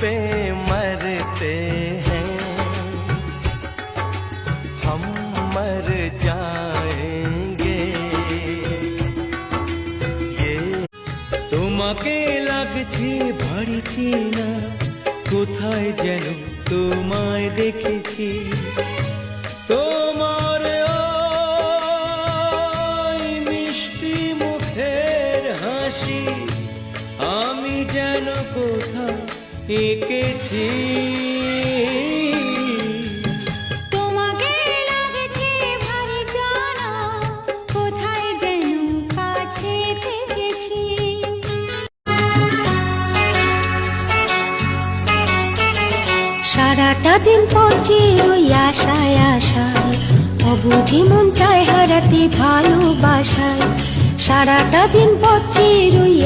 पे मरते हैं हम मर जाएंगे ये তোমাকে লাগছে ভারী চেনা কোথায় যেন তোমায় দেখেছি তোমার ওই মিষ্টি মুখের হাসি আমি যেন কোথাও এঁকেছি। সারাটা দিন পচে ওই আশায় আশায়, অবুঝি মন চায় হারাতে ভালোবাসায়। সারাটা দিন পচে ওই